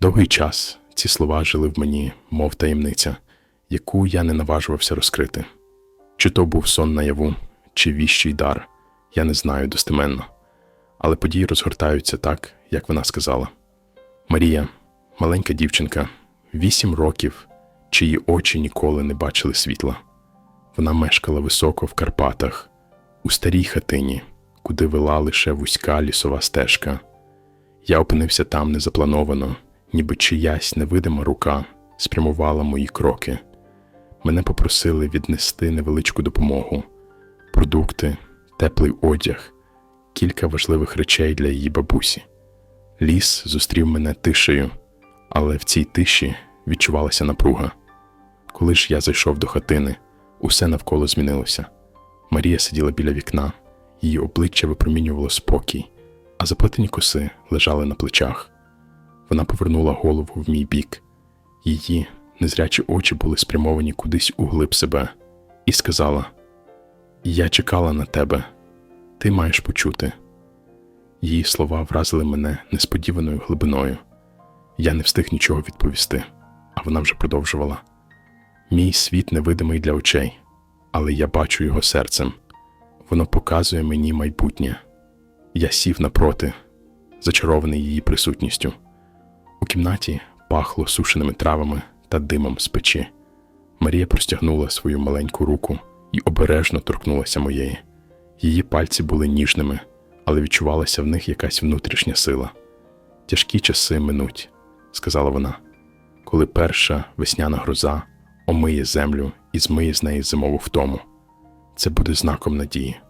Довгий час ці слова жили в мені, мов таємниця, яку я не наважувався розкрити. Чи то був сон наяву, чи віщий дар, я не знаю достеменно. Але події розгортаються так, як вона сказала. Марія, маленька дівчинка, вісім років, чиї очі ніколи не бачили світла. Вона мешкала високо в Карпатах, у старій хатині, куди вела лише вузька лісова стежка. Я опинився там незаплановано, ніби чиясь невидима рука спрямувала мої кроки. Мене попросили віднести невеличку допомогу, продукти, теплий одяг, кілька важливих речей для її бабусі. Ліс зустрів мене тишею, але в цій тиші відчувалася напруга. Коли ж я зайшов до хатини, усе навколо змінилося. Марія сиділа біля вікна, її обличчя випромінювало спокій, а заплетені коси лежали на плечах. Вона повернула голову в мій бік. Її незрячі очі були спрямовані кудись у глиб себе, і сказала: Я чекала на тебе, ти маєш почути. Її слова вразили мене несподіваною глибиною. Я не встиг нічого відповісти, а вона вже продовжувала. Мій світ невидимий для очей, але я бачу його серцем. Воно показує мені майбутнє. Я сів напроти, зачарований її присутністю. У кімнаті пахло сушеними травами та димом з печі. Марія простягнула свою маленьку руку і обережно торкнулася моєї. Її пальці були ніжними, але відчувалася в них якась внутрішня сила. Тяжкі часи минуть, сказала вона, коли перша весняна гроза омиє землю і змиє з неї зимову втому. Це буде знаком надії.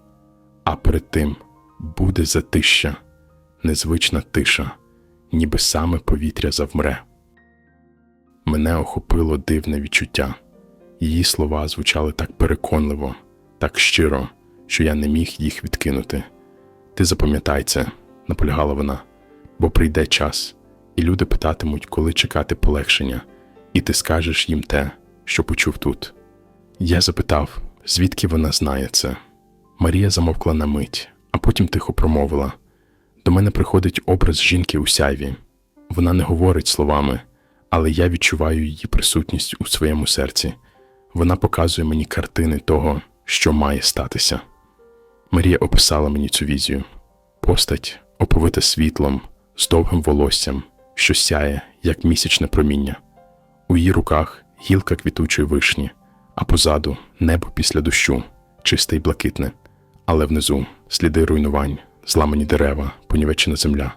А перед тим буде затища, незвична тиша, ніби саме повітря завмре. Мене охопило дивне відчуття. Її слова звучали так переконливо, так щиро, що я не міг їх відкинути. Ти запам'ятай це, наполягала вона, бо прийде час, і люди питатимуть, коли чекати полегшення, і ти скажеш їм те, що почув тут. Я запитав, звідки вона знає це. Марія замовкла на мить, а потім тихо промовила: До мене приходить образ жінки у сяйві. Вона не говорить словами, але я відчуваю її присутність у своєму серці. Вона показує мені картини того, що має статися. Марія описала мені цю візію постать, оповита світлом, з довгим волоссям, що сяє, як місячне проміння. У її руках гілка квітучої вишні, а позаду небо після дощу, чисте й блакитне, але внизу сліди руйнувань, зламані дерева, понівечена земля.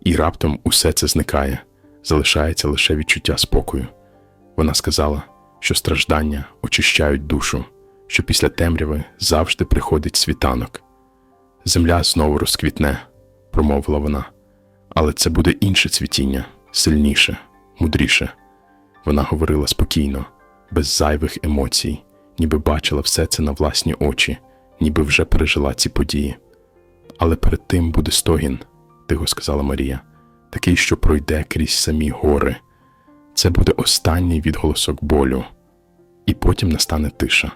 І раптом усе це зникає, залишається лише відчуття спокою. Вона сказала, що страждання очищають душу, що після темряви завжди приходить світанок. Земля знову розквітне, промовила вона, але це буде інше цвітіння, сильніше, мудріше. Вона говорила спокійно, без зайвих емоцій, ніби бачила все це на власні очі, ніби вже пережила ці події. Але перед тим буде стогін, тихо сказала Марія, такий, що пройде крізь самі гори. Це буде останній відголосок болю, і потім настане тиша.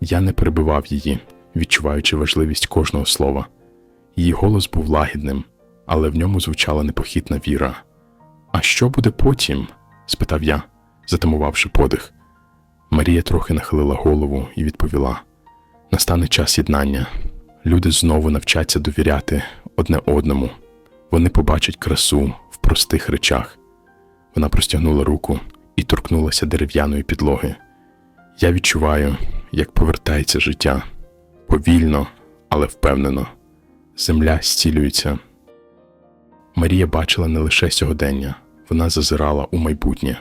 Я не перебивав її, відчуваючи важливість кожного слова. Її голос був лагідним, але в ньому звучала непохитна віра. А що буде потім? спитав я, затамувавши подих. Марія трохи нахилила голову і відповіла: настане час єднання. Люди знову навчаться довіряти одне одному. Вони побачать красу в простих речах. Вона простягнула руку і торкнулася дерев'яної підлоги. Я відчуваю, як повертається життя повільно, але впевнено. Земля зцілюється. Марія бачила не лише сьогодення, вона зазирала у майбутнє.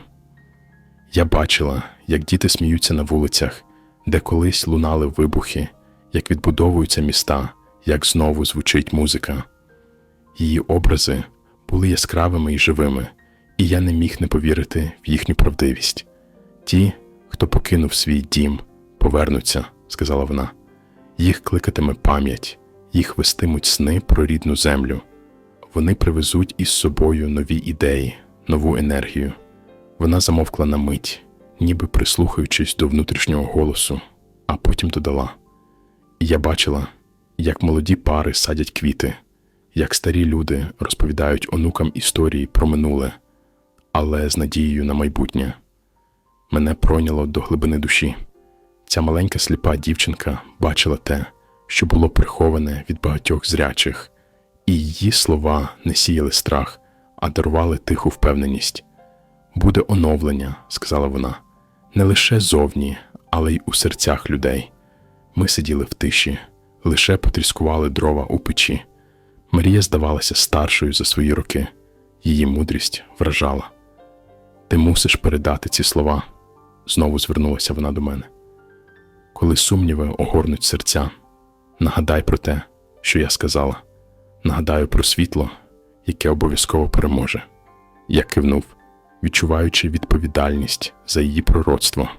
Я бачила, як діти сміються на вулицях, де колись лунали вибухи, як відбудовуються міста, як знову звучить музика. Її образи були яскравими і живими, і я не міг не повірити в їхню правдивість. Ті, хто покинув свій дім, повернуться, сказала вона. Їх кликатиме пам'ять, їх вестимуть сни про рідну землю. Вони привезуть із собою нові ідеї, нову енергію. Вона замовкла на мить, ніби прислухаючись до внутрішнього голосу, а потім додала: Я бачила, як молоді пари садять квіти, як старі люди розповідають онукам історії про минуле, але з надією на майбутнє. Мене пройняло до глибини душі. Ця маленька сліпа дівчинка бачила те, що було приховане від багатьох зрячих, і її слова не сіяли страх, а дарували тиху впевненість. Буде оновлення, сказала вона, не лише зовні, але й у серцях людей. Ми сиділи в тиші, лише потріскували дрова у печі. Марія здавалася старшою за свої роки, її мудрість вражала. Ти мусиш передати ці слова, знову звернулася вона до мене. Коли сумніви огорнуть серця, нагадай про те, що я сказала, нагадаю про світло, яке обов'язково переможе. Я кивнув, відчуваючи відповідальність за її пророцтво.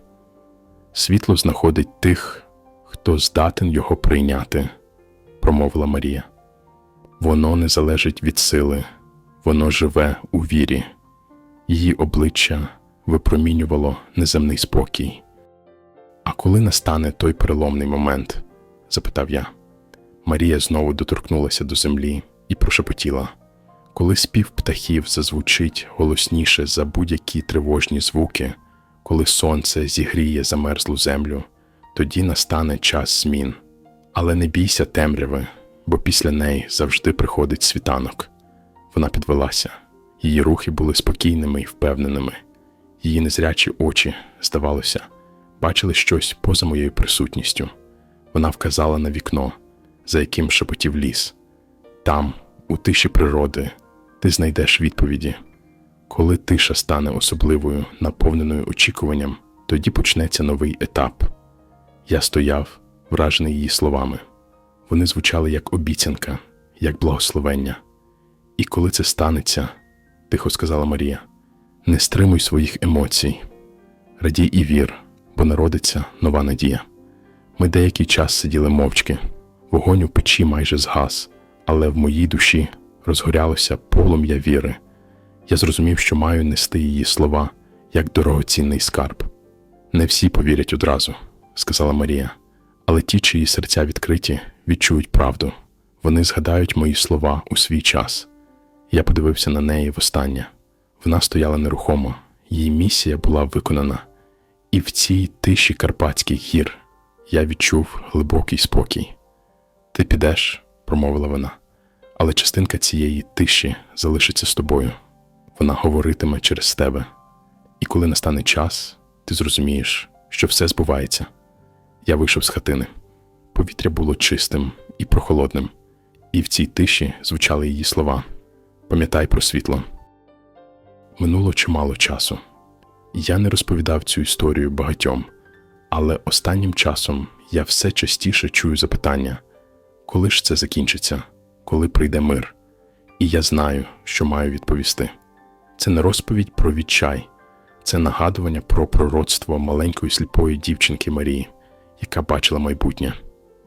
Світло знаходить тих, хто здатен його прийняти, промовила Марія. Воно не залежить від сили, воно живе у вірі. Її обличчя випромінювало неземний спокій. А коли настане той переломний момент? запитав я. Марія знову доторкнулася до землі і прошепотіла. Коли спів птахів зазвучить голосніше за будь-які тривожні звуки, коли сонце зігріє замерзлу землю, тоді настане час змін. Але не бійся темряви, бо після неї завжди приходить світанок. Вона підвелася. Її рухи були спокійними і впевненими. Її незрячі очі, здавалося, бачили щось поза моєю присутністю. Вона вказала на вікно, за яким шепотів ліс. Там, у тиші природи, ти знайдеш відповіді. Коли тиша стане особливою, наповненою очікуванням, тоді почнеться новий етап. Я стояв, вражений її словами. Вони звучали як обіцянка, як благословення. І коли це станеться, тихо сказала Марія, не стримуй своїх емоцій, радій і вір, бо народиться нова надія. Ми деякий час сиділи мовчки, вогонь у печі майже згас, але в моїй душі розгорялося полум'я віри. Я зрозумів, що маю нести її слова як дорогоцінний скарб. Не всі повірять одразу, сказала Марія, але ті, чиї серця відкриті, відчують правду. Вони згадають мої слова у свій час. Я подивився на неї востаннє. Вона стояла нерухомо, її місія була виконана. І в цій тиші Карпатських гір я відчув глибокий спокій. Ти підеш, промовила вона, але частинка цієї тиші залишиться з тобою. Вона говоритиме через тебе. І коли настане час, ти зрозумієш, що все збувається. Я вийшов з хатини. Повітря було чистим і прохолодним, і в цій тиші звучали її слова: Пам'ятай про світло. Минуло чимало часу. Я не розповідав цю історію багатьом, але останнім часом я все частіше чую запитання, коли ж це закінчиться, коли прийде мир. І я знаю, що маю відповісти. Це не розповідь про відчай, це нагадування про пророцтво маленької сліпої дівчинки Марії, яка бачила майбутнє.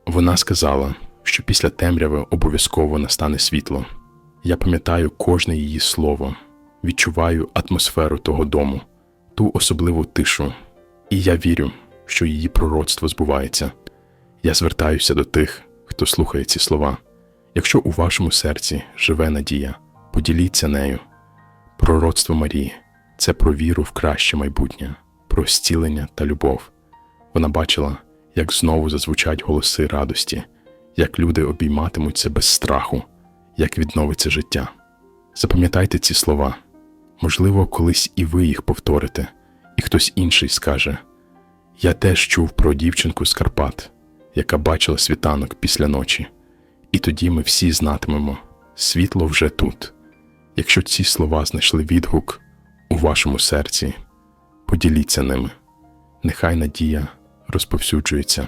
Вона сказала, що після темряви обов'язково настане світло. Я пам'ятаю кожне її слово, відчуваю атмосферу того дому, ту особливу тишу, і я вірю, що її пророцтво збувається. Я звертаюся до тих, хто слухає ці слова. Якщо у вашому серці живе надія, поділіться нею. Пророцтво Марії це про віру в краще майбутнє, про зцілення та любов. Вона бачила, як знову зазвучать голоси радості, як люди обійматимуться без страху, як відновиться життя. Запам'ятайте ці слова. Можливо, колись і ви їх повторите, і хтось інший скаже: Я теж чув про дівчинку з Карпат, яка бачила світанок після ночі, і тоді ми всі знатимемо, світло вже тут. Якщо ці слова знайшли відгук у вашому серці, поділіться ними. Нехай надія розповсюджується